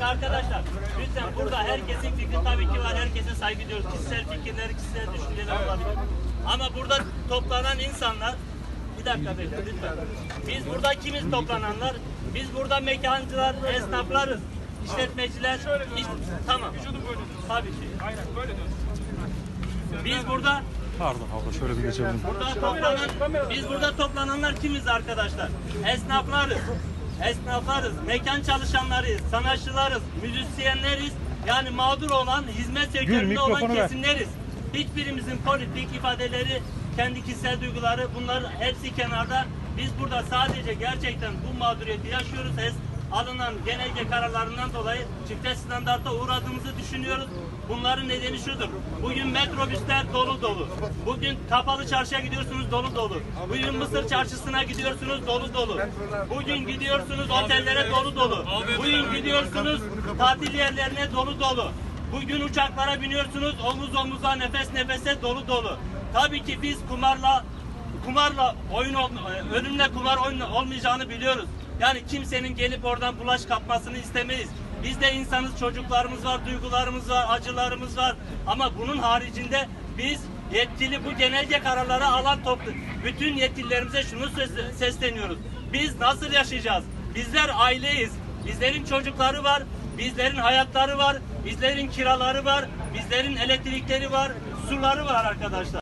dakika arkadaşlar. Lütfen burada herkesin fikri tabii ki var. Herkese saygı duyuyoruz. Kişisel fikirleri, kişisel düşünceler olabilir. Ama burada toplanan insanlar bir dakika bekle lütfen. Biz burada kimiz toplananlar? Biz burada mekancılar, esnaflarız. işletmeciler. iş- tamam. Tabii ki. Aynen böyle dön. Biz burada Pardon abla şöyle bir geçelim. Burada toplanan, biz burada toplananlar kimiz arkadaşlar? Esnaflarız. Esnaflarız, mekan çalışanlarıyız, sanatçılarız, müzisyenleriz. Yani mağdur olan, hizmet sektöründe olan mikrofonu ver. kesimleriz. Hiçbirimizin politik ifadeleri, kendi kişisel duyguları bunlar hepsi kenarda. Biz burada sadece gerçekten bu mağduriyeti yaşıyoruz. Es- alınan genelge kararlarından dolayı çifte standarta uğradığımızı düşünüyoruz. Bunların nedeni şudur. Bugün metrobüsler dolu dolu. Bugün kapalı çarşıya gidiyorsunuz dolu dolu. Bugün Mısır çarşısına gidiyorsunuz dolu dolu. Bugün gidiyorsunuz otellere dolu dolu. Bugün gidiyorsunuz tatil yerlerine dolu dolu. Bugün uçaklara biniyorsunuz omuz omuza nefes nefese dolu dolu. Tabii ki biz kumarla kumarla oyun ol- ölümle kumar oyun olmayacağını biliyoruz. Yani kimsenin gelip oradan bulaş kapmasını istemeyiz. Biz de insanız, çocuklarımız var, duygularımız var, acılarımız var. Ama bunun haricinde biz yetkili bu genelge kararları alan toplu bütün yetkililerimize şunu ses- sesleniyoruz. Biz nasıl yaşayacağız? Bizler aileyiz. Bizlerin çocukları var, bizlerin hayatları var, bizlerin kiraları var, bizlerin elektrikleri var, suları var arkadaşlar.